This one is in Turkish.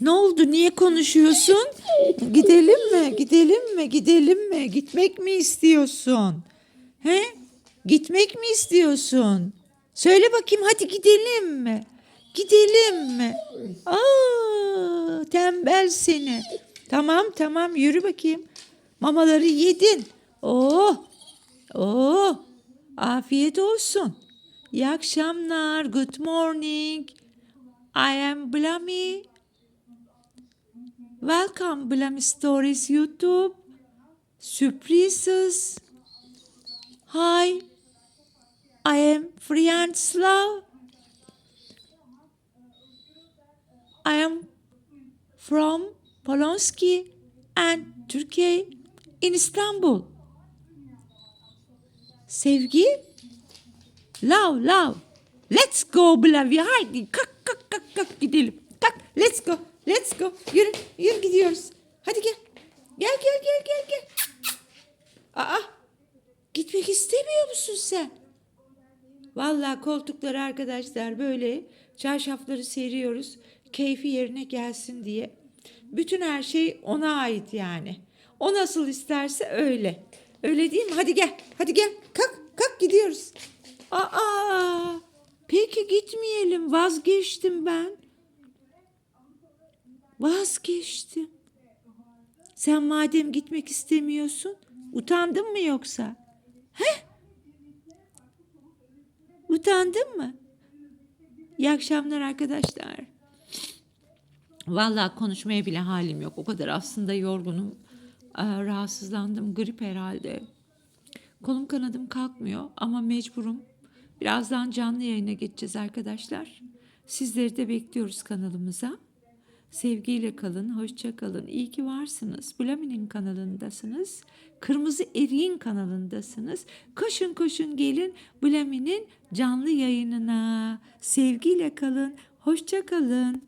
Ne oldu? Niye konuşuyorsun? Gidelim mi? Gidelim mi? Gidelim mi? Gitmek mi istiyorsun? He? Gitmek mi istiyorsun? Söyle bakayım hadi gidelim mi? Gidelim mi? Aa, tembel seni. Tamam tamam yürü bakayım. Mamaları yedin. Oh. Oh. Afiyet olsun. İyi akşamlar. Good morning. I am Blami. Welcome Blami Stories YouTube. Surprises. Hi. I am Frianslav. I am from Polonski and Turkey in Istanbul. Sevgi. Love, love. Let's go Blavi. Haydi kalk kalk kalk kalk gidelim. Kalk let's go. Let's go. Yürü yürü gidiyoruz. Hadi gel. Gel gel gel gel gel. Aa gitmek istemiyor musun sen? Vallahi koltukları arkadaşlar böyle çarşafları seriyoruz. Keyfi yerine gelsin diye. Bütün her şey ona ait yani. O nasıl isterse öyle. Öyle değil mi? Hadi gel. Hadi gel. Kalk. Kalk gidiyoruz. Aa! Peki gitmeyelim. Vazgeçtim ben. Vazgeçtim. Sen madem gitmek istemiyorsun, utandın mı yoksa? He? Utandın mı? İyi akşamlar arkadaşlar. Vallahi konuşmaya bile halim yok. O kadar aslında yorgunum. Rahatsızlandım. Grip herhalde. Kolum kanadım kalkmıyor ama mecburum. Birazdan canlı yayına geçeceğiz arkadaşlar. Sizleri de bekliyoruz kanalımıza. Sevgiyle kalın, hoşça kalın. İyi ki varsınız. Blami'nin kanalındasınız. Kırmızı Eriğin kanalındasınız. Koşun koşun gelin Blami'nin canlı yayınına. Sevgiyle kalın, hoşça kalın.